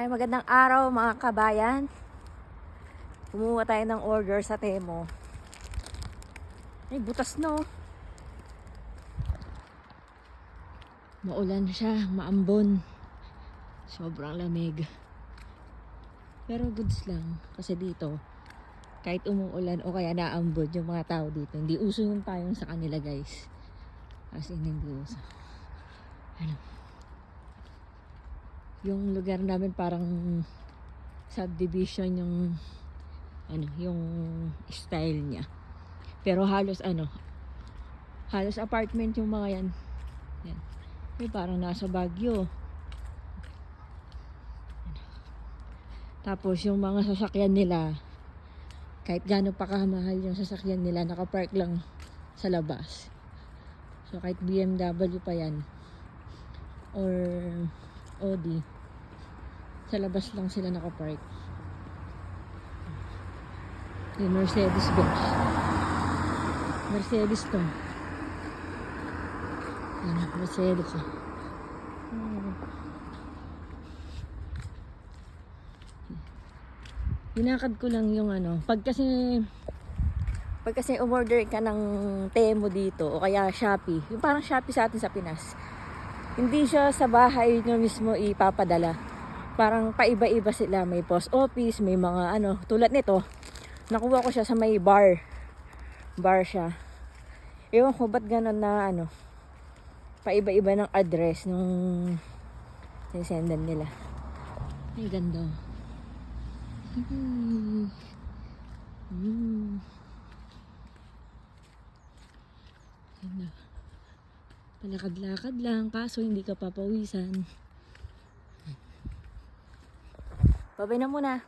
Ay, magandang araw mga kabayan. Kumuha tayo ng order sa Temo. Ay, butas no. Maulan siya, maambon. Sobrang lamig. Pero goods lang. Kasi dito, kahit umuulan o kaya naambon yung mga tao dito, hindi uso yung payong sa kanila guys. As in, hindi uso. Ano? Yung lugar namin parang subdivision yung ano, yung style niya. Pero halos ano, halos apartment yung mga yan. Yan. Yung parang nasa Baguio. Tapos yung mga sasakyan nila, kahit gaano pa kamahal yung sasakyan nila, nakapark lang sa labas. So kahit BMW pa yan, or Audi, sa labas lang sila nakapark. Yung Mercedes Benz. Mercedes to. Yan, Mercedes. ah. Hmm. Dinakad ko lang yung ano, pag kasi pag kasi umorder ka ng Temo dito o kaya Shopee, yung parang Shopee sa atin sa Pinas, hindi siya sa bahay nyo mismo ipapadala. Parang paiba-iba sila. May post office, may mga ano, tulad nito, nakuha ko siya sa may bar. Bar siya. Ewan ko ba't ganun na ano, paiba-iba ng address nung sisendan nila. Ay, ganda. Hmm. Hmm. Ganda. Palakad-lakad lang, kaso hindi ka papawisan. Babay na muna.